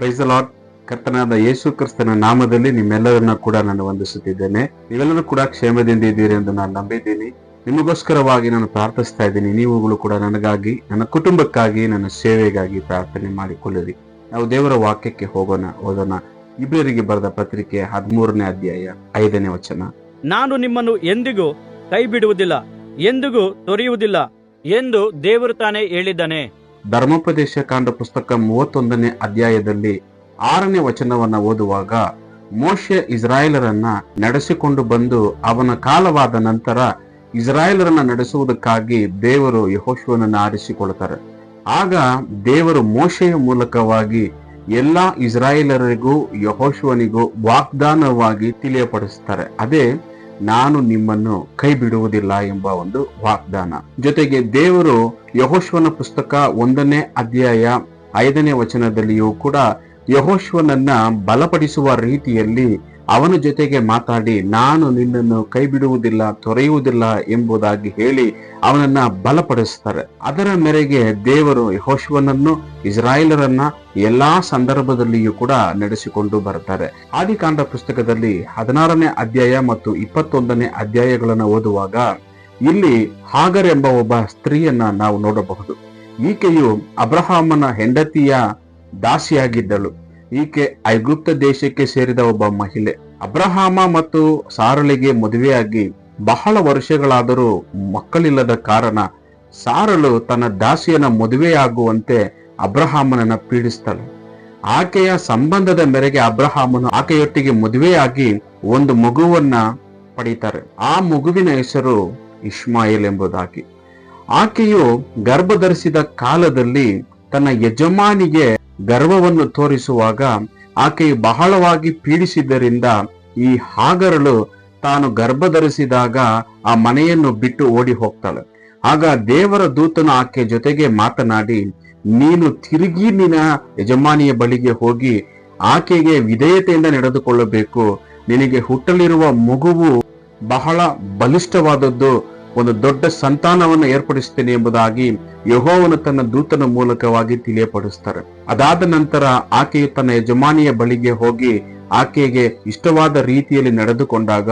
Price lord ಕರ್ತನಾದ ಯೇಸು ಕ್ರಿಸ್ತನ ನಾಮದಲ್ಲಿ ನಿಮ್ಮೆಲ್ಲರನ್ನ ಕೂಡ ನಾನು ವಂದಿಸುತ್ತಿದ್ದೇನೆ. ನೀವೆಲ್ಲರೂ ಕೂಡ ಕ್ಷೇಮದಿಂದ ಇದ್ದೀರಿ ಎಂದು ನಾನು ನಂಬಿದ್ದೀನಿ. ನಿಮಗೋಸ್ಕರವಾಗಿ ನಾನು ಪ್ರಾರ್ಥಿಸ್ತಾ ಇದ್ದೀನಿ. ನೀವುಗಳು ಕೂಡ ನನಗಾಗಿ, ನನ್ನ ಕುಟುಂಬಕ್ಕಾಗಿ, ನನ್ನ ಸೇವೆಗಾಗಿ ಪ್ರಾರ್ಥನೆ ಮಾಡಿಕೊಳ್ಳಿರಿ. ನಾವು ದೇವರ ವಾಕ್ಯಕ್ಕೆ ಹೋಗೋಣ, ಓದೋಣ. ಇಬ್ರಿಯರಿಗೆ ಬರೆದ ಪತ್ರಿಕೆ ಹದಿಮೂರನೇ ಅಧ್ಯಾಯ ಐದನೇ ವಚನ. ನಾನು ನಿಮ್ಮನ್ನು ಎಂದಿಗೂ ಕೈ ಬಿಡುವುದಿಲ್ಲ ಎಂದಿಗೂ ತೊರೆಯುವುದಿಲ್ಲ ಎಂದು ದೇವರು ತಾನೇ ಹೇಳಿದ್ದಾನೆ. ಧರ್ಮೋಪದೇಶ ಕಾಂಡ ಪುಸ್ತಕ ಮೂವತ್ತೊಂದನೇ ಅಧ್ಯಾಯದಲ್ಲಿ ಆರನೇ ವಚನವನ್ನ ಓದುವಾಗ ಮೋಶೆ ಇಸ್ರಾಯೇಲರನ್ನ ನಡೆಸಿಕೊಂಡು ಬಂದು ಅವನ ಕಾಲವಾದ ನಂತರ ಇಸ್ರಾಯೇಲರನ್ನ ನಡೆಸುವುದಕ್ಕಾಗಿ ದೇವರು ಯಹೋಶುವನನ್ನ ಆರಿಸಿಕೊಳ್ತಾರೆ. ಆಗ ದೇವರು ಮೋಶೆಯ ಮೂಲಕವಾಗಿ ಎಲ್ಲಾ ಇಸ್ರಾಯೇಲರಿಗೂ ಯಹೋಶುವನಿಗೂ ವಾಗ್ದಾನವಾಗಿ ತಿಳಿಯಪಡಿಸ್ತಾರೆ. ಅದೇ ನಾನು ನಿಮ್ಮನ್ನು ಕೈ ಬಿಡುವುದಿಲ್ಲ ಎಂಬ ಒಂದು ವಾಗ್ದಾನ. ಜೊತೆಗೆ ದೇವರು ಯಹೋಶ್ವನ ಪುಸ್ತಕ ಒಂದನೇ ಅಧ್ಯಾಯ ಐದನೇ ವಚನದಲ್ಲಿಯೂ ಕೂಡ ಯಹೋಶ್ವನನ್ನ ಬಲಪಡಿಸುವ ರೀತಿಯಲ್ಲಿ ಅವನ ಜೊತೆಗೆ ಮಾತಾಡಿ, ನಾನು ನಿನ್ನನ್ನು ಕೈ ಬಿಡುವುದಿಲ್ಲ ತೊರೆಯುವುದಿಲ್ಲ ಎಂಬುದಾಗಿ ಹೇಳಿ ಅವನನ್ನ ಬಲಪಡಿಸ್ತಾರೆ. ಅದರ ಮೇರೆಗೆ ದೇವರು ಯಹೋಶ್ವನನ್ನು, ಇಸ್ರಾಯೇಲರನ್ನ ಎಲ್ಲಾ ಸಂದರ್ಭದಲ್ಲಿಯೂ ಕೂಡ ನಡೆಸಿಕೊಂಡು ಬರ್ತಾರೆ ಆದಿಕಾಂಡ ಪುಸ್ತಕದಲ್ಲಿ ಹದಿನಾರನೇ ಅಧ್ಯಾಯ ಮತ್ತು ಇಪ್ಪತ್ತೊಂದನೇ ಅಧ್ಯಾಯಗಳನ್ನು ಓದುವಾಗ, ಇಲ್ಲಿ ಹಾಗರ್ ಎಂಬ ಒಬ್ಬ ಸ್ತ್ರೀಯನ್ನ ನಾವು ನೋಡಬಹುದು. ಈಕೆಯು ಅಬ್ರಹಾಮನ ಹೆಂಡತಿಯ ದಾಸಿಯಾಗಿದ್ದಳು. ಈಕೆ ಐಗುಪ್ತ ದೇಶಕ್ಕೆ ಸೇರಿದ ಒಬ್ಬ ಮಹಿಳೆ. ಅಬ್ರಹಾಮ ಮತ್ತು ಸಾರಳಿಗೆ ಮದುವೆಯಾಗಿ ಬಹಳ ವರ್ಷಗಳಾದರೂ ಮಕ್ಕಳಿಲ್ಲದ ಕಾರಣ ಸಾರಳು ತನ್ನ ದಾಸಿಯನ ಮದುವೆಯಾಗುವಂತೆ ಅಬ್ರಹಾಮನನ್ನು ಪೀಡಿಸ್ತಾಳೆ. ಆಕೆಯ ಸಂಬಂಧದ ಮೇರೆಗೆ ಅಬ್ರಹಾಮನು ಆಕೆಯೊಟ್ಟಿಗೆ ಮದುವೆಯಾಗಿ ಒಂದು ಮಗುವನ್ನ ಪಡೀತಾರೆ. ಆ ಮಗುವಿನ ಹೆಸರು ಇಸ್ಮಾಯಿಲ್ ಎಂಬುದಾಗಿ. ಆಕೆಯು ಗರ್ಭಧರಿಸಿದ ಕಾಲದಲ್ಲಿ ತನ್ನ ಯಜಮಾನಿಗೆ ಗರ್ವವನ್ನು ತೋರಿಸುವಾಗ ಆಕೆಯು ಬಹಳವಾಗಿ ಪೀಡಿಸಿದ್ದರಿಂದ ಈ ಹಾಗರಳು ತಾನು ಗರ್ಭಧರಿಸಿದಾಗ ಆ ಮನೆಯನ್ನು ಬಿಟ್ಟು ಓಡಿ ಹೋಗ್ತಾಳೆ. ಆಗ ದೇವರ ದೂತನು ಆಕೆ ಜೊತೆಗೆ ಮಾತನಾಡಿ, ನೀನು ತಿರುಗಿ ನಿನ್ನ ಯಜಮಾನಿಯ ಬಳಿಗೆ ಹೋಗಿ ಆಕೆಗೆ ವಿಧೇಯತೆಯಿಂದ ನಡೆದುಕೊಳ್ಳಬೇಕು. ನಿನಗೆ ಹುಟ್ಟಲಿರುವ ಮಗುವು ಬಹಳ ಬಲಿಷ್ಠವಾದದ್ದು. ಒಂದು ದೊಡ್ಡ ಸಂತಾನವನ್ನು ಏರ್ಪಡಿಸ್ತೇನೆ ಎಂಬುದಾಗಿ ಯಹೋವನು ತನ್ನ ದೂತನ ಮೂಲಕವಾಗಿ ತಿಳಿಯಪಡಿಸ್ತಾರೆ ಅದಾದ ನಂತರ ಆಕೆಯು ತನ್ನ ಯಜಮಾನಿಯ ಬಳಿಗೆ ಹೋಗಿ ಆಕೆಗೆ ಇಷ್ಟವಾದ ರೀತಿಯಲ್ಲಿ ನಡೆದುಕೊಂಡಾಗ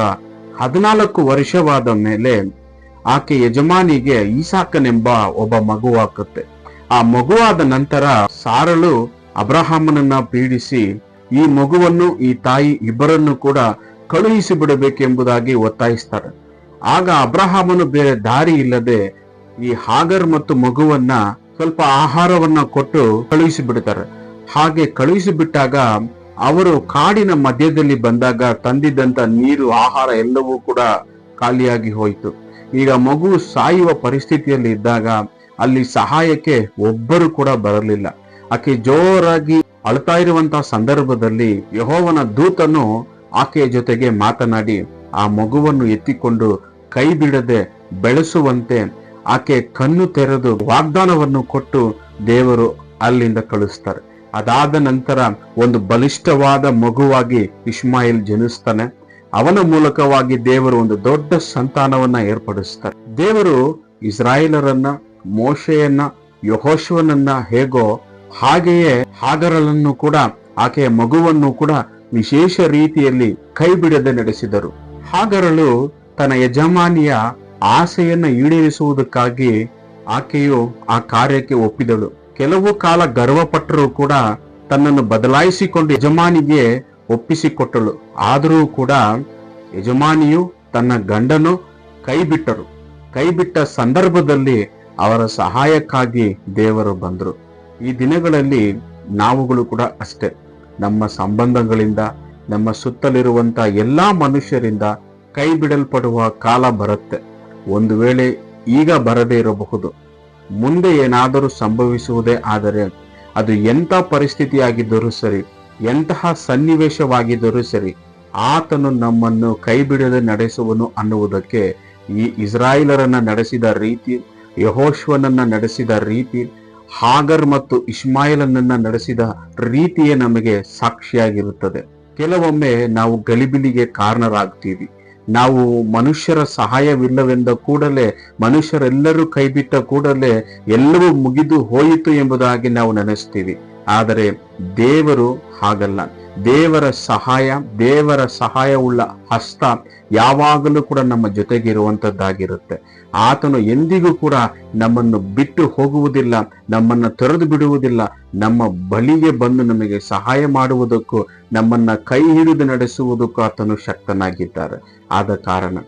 ಹದಿನಾಲ್ಕು ವರ್ಷವಾದ ಮೇಲೆ ಆಕೆ ಯಜಮಾನಿಗೆ ಈಸಾಕನೆಂಬ ಒಬ್ಬ ಮಗುವಾಗುತ್ತೆ ಆ ಮಗುವಾದ ನಂತರ ಸಾರಳು ಅಬ್ರಹಾಮನನ್ನ ಪೀಡಿಸಿ ಈ ಮಗುವನ್ನು ಈ ತಾಯಿ ಇಬ್ಬರನ್ನು ಕೂಡ ಕಳುಹಿಸಿ ಬಿಡಬೇಕೆಂಬುದಾಗಿ ಒತ್ತಾಯಿಸ್ತಾರೆ. ಆಗ ಅಬ್ರಹಾಮನು ಬೇರೆ ದಾರಿ ಇಲ್ಲದೆ ಈ ಹಾಗರ್ ಮತ್ತು ಮಗುವನ್ನ ಸ್ವಲ್ಪ ಆಹಾರವನ್ನ ಕೊಟ್ಟು ಕಳುಹಿಸಿ ಬಿಡ್ತಾರೆ ಹಾಗೆ ಕಳುಹಿಸಿ ಬಿಟ್ಟಾಗ ಅವರು ಕಾಡಿನ ಮಧ್ಯದಲ್ಲಿ ಬಂದಾಗ ತಂದಿದ್ದಂತ ನೀರು, ಆಹಾರ ಎಲ್ಲವೂ ಕೂಡ ಖಾಲಿಯಾಗಿ ಹೋಯಿತು. ಈಗ ಮಗು ಸಾಯುವ ಪರಿಸ್ಥಿತಿಯಲ್ಲಿ ಇದ್ದಾಗ ಅಲ್ಲಿ ಸಹಾಯಕ್ಕೆ ಒಬ್ಬರು ಕೂಡ ಬರಲಿಲ್ಲ. ಆಕೆ ಜೋರಾಗಿ ಅಳ್ತಾ ಇರುವಂತಹ ಸಂದರ್ಭದಲ್ಲಿ ಯಹೋವನ ದೂತನು ಆಕೆಯ ಜೊತೆಗೆ ಮಾತನಾಡಿ, ಆ ಮಗುವನ್ನು ಎತ್ತಿಕೊಂಡು ಕೈ ಬಿಡದೆ ಬೆಳೆಸುವಂತೆ ಆಕೆ ಕಣ್ಣು ತೆರೆದು ವಾಗ್ದಾನವನ್ನು ಕೊಟ್ಟು ದೇವರು ಅಲ್ಲಿಂದ ಕಳಿಸ್ತಾರೆ. ಅದಾದ ನಂತರ ಒಂದು ಬಲಿಷ್ಠವಾದ ಮಗುವಾಗಿ ಇಸ್ಮಾಯಿಲ್ ಜನಿಸ್ತಾನೆ. ಅವನ ಮೂಲಕವಾಗಿ ದೇವರು ಒಂದು ದೊಡ್ಡ ಸಂತಾನವನ್ನ ಏರ್ಪಡಿಸ್ತಾರೆ. ದೇವರು ಇಸ್ರಾಯೇಲರನ್ನ, ಮೋಶೆಯನ್ನ, ಯಹೋಶ್ವನನ್ನ, ಹೇಗೋ ಹಾಗೆಯೇ ಹಾಗರಲನ್ನು ಕೂಡ ಆಕೆಯ ಮಗುವನ್ನು ಕೂಡ ವಿಶೇಷ ರೀತಿಯಲ್ಲಿ ಕೈ ಬಿಡದೆ ನಡೆಸಿದರು. ಹಾಗರಳು ತನ್ನ ಯಜಮಾನಿಯ ಆಸೆಯನ್ನ ಈಡೇರಿಸುವುದಕ್ಕಾಗಿ ಆಕೆಯು ಆ ಕಾರ್ಯಕ್ಕೆ ಒಪ್ಪಿದಳು. ಕೆಲವು ಕಾಲ ಗರ್ವಪಟ್ಟರು ಕೂಡ ತನ್ನನ್ನು ಬದಲಾಯಿಸಿಕೊಂಡು ಯಜಮಾನಿಗೆ ಒಪ್ಪಿಸಿಕೊಟ್ಟಳು. ಆದರೂ ಕೂಡ ಯಜಮಾನಿಯು ತನ್ನ ಗಂಡನು ಕೈ ಬಿಟ್ಟರು ಕೈ ಬಿಟ್ಟ ಸಂದರ್ಭದಲ್ಲಿ ಅವರ ಸಹಾಯಕ್ಕಾಗಿ ದೇವರು ಬಂದರು. ಈ ದಿನಗಳಲ್ಲಿ ನಾವುಗಳು ಕೂಡ ಅಷ್ಟೇ. ನಮ್ಮ ಸಂಬಂಧಗಳಿಂದ, ನಮ್ಮ ಸುತ್ತಲಿರುವಂಥ ಎಲ್ಲಾ ಮನುಷ್ಯರಿಂದ ಕೈ ಬಿಡಲ್ಪಡುವ ಕಾಲ ಬರುತ್ತೆ. ಒಂದು ವೇಳೆ ಈಗ ಬರದೇ ಇರಬಹುದು. ಮುಂದೆ ಏನಾದರೂ ಸಂಭವಿಸುವುದೇ ಆದರೆ ಅದು ಎಂಥ ಪರಿಸ್ಥಿತಿಯಾಗಿದ್ದರೂ ಸರಿ, ಎಂತಹ ಸನ್ನಿವೇಶವಾಗಿದ್ದರೂ ಸರಿ, ಆತನು ನಮ್ಮನ್ನು ಕೈ ಬಿಡದೆ ನಡೆಸುವನು ಅನ್ನುವುದಕ್ಕೆ ಈ ಇಸ್ರಾಯೇಲರನ್ನ ನಡೆಸಿದ ರೀತಿ, ಯಹೋಶ್ವನನ್ನ ನಡೆಸಿದ ರೀತಿ, ಹಾಗರ್ ಮತ್ತು ಇಸ್ಮಾಯಿಲನನ್ನ ನಡೆಸಿದ ರೀತಿಯೇ ನಮಗೆ ಸಾಕ್ಷಿಯಾಗಿರುತ್ತದೆ. ಕೆಲವೊಮ್ಮೆ ನಾವು ಗಲಿಬಿಲಿಗೆ ಕಾರಣರಾಗ್ತೀವಿ. ನಾವು ಮನುಷ್ಯರ ಸಹಾಯವಿಲ್ಲವೆಂದ ಕೂಡಲೇ ಮನುಷ್ಯರೆಲ್ಲರೂ ಕೈಬಿಟ್ಟ ಕೂಡಲೇ ಎಲ್ಲವೂ ಮುಗಿದು ಹೋಯಿತು ಎಂಬುದಾಗಿ ನಾವು ನೆನೆಸ್ತೀವಿ. ಆದರೆ ದೇವರು ಹಾಗಲ್ಲ. ದೇವರ ಸಹಾಯ, ದೇವರ ಸಹಾಯವುಳ್ಳ ಹಸ್ತ ಯಾವಾಗಲೂ ಕೂಡ ನಮ್ಮ ಜೊತೆಗೆ ಇರುವಂತದ್ದಾಗಿರುತ್ತೆ. ಆತನು ಎಂದಿಗೂ ಕೂಡ ನಮ್ಮನ್ನು ಬಿಟ್ಟು ಹೋಗುವುದಿಲ್ಲ, ನಮ್ಮನ್ನ ತೊರೆದು ಬಿಡುವುದಿಲ್ಲ, ನಮ್ಮ ಬಲಿಗೆ ಬಂದು ನಮಗೆ ಸಹಾಯ ಮಾಡುವುದಕ್ಕೂ, ನಮ್ಮನ್ನ ಕೈ ಹಿಡಿದು ನಡೆಸುವುದಕ್ಕೂ ಆತನು ಶಕ್ತನಾಗಿದ್ದಾರೆ. ಆದ ಕಾರಣ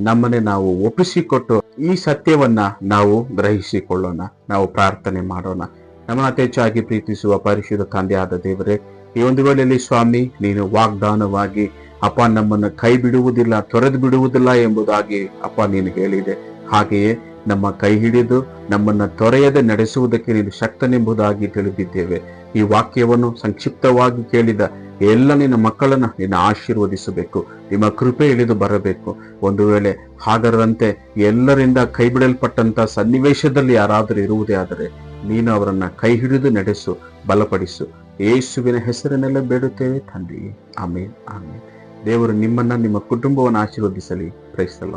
ನಮ್ಮನ್ನೇ ನಾವು ಒಪ್ಪಿಸಿಕೊಟ್ಟು ಈ ಸತ್ಯವನ್ನ ನಾವು ಗ್ರಹಿಸಿಕೊಳ್ಳೋಣ, ನಾವು ಪ್ರಾರ್ಥನೆ ಮಾಡೋಣ. ನಮ್ಮ ಅತಿ ಹೆಚ್ಚಾಗಿ ಪ್ರೀತಿಸುವ ಪರಿಶುದ್ಧ ತಂದೆಯಾದ ದೇವರೇ ಈ ಒಂದು ವೇಳೆಯಲ್ಲಿ ಸ್ವಾಮಿ, ನೀನು ವಾಗ್ದಾನವಾಗಿ, ಅಪ್ಪ ನಮ್ಮನ್ನು ಕೈ ಬಿಡುವುದಿಲ್ಲ, ತೊರೆದು ಬಿಡುವುದಿಲ್ಲ ಎಂಬುದಾಗಿ ಅಪ್ಪ ನೀನು ಹೇಳಿದೆ. ಹಾಗೆಯೇ ನಮ್ಮ ಕೈ ಹಿಡಿದು ನಮ್ಮನ್ನ ತೊರೆಯದೆ ನಡೆಸುವುದಕ್ಕೆ ನೀನು ಶಕ್ತನೆಂಬುದಾಗಿ ತಿಳಿದಿದ್ದೇವೆ. ಈ ವಾಕ್ಯವನ್ನು ಸಂಕ್ಷಿಪ್ತವಾಗಿ ಕೇಳಿದ ಎಲ್ಲ ನಿನ್ನ ಮಕ್ಕಳನ್ನ ನಿನ್ನ ಆಶೀರ್ವದಿಸಬೇಕು. ನಿಮ್ಮ ಕೃಪೆ ಇಳಿದು ಬರಬೇಕು. ಒಂದು ವೇಳೆ ಹಾಗರಂತೆ ಎಲ್ಲರಿಂದ ಕೈ ಬಿಡಲ್ಪಟ್ಟಂತ ಸನ್ನಿವೇಶದಲ್ಲಿ ಯಾರಾದರೂ ಇರುವುದೇ ಆದರೆ ನೀನು ಅವರನ್ನ ಕೈ ಹಿಡಿದು ನಡೆಸು, ಬಲಪಡಿಸು. ಯೇಸುವಿನ ಹೆಸರನ್ನೆಲ್ಲ ಬೇಡುತ್ತೇವೆ ತಂದೆಯೇ ಆಮೇನ್ ಆಮೇನ್ ದೇವರು ನಿಮ್ಮನ್ನ ನಿಮ್ಮ ಕುಟುಂಬವನ್ನು ಆಶೀರ್ವದಿಸಲಿ ಪ್ರೈಸ್ತಲ್ಲ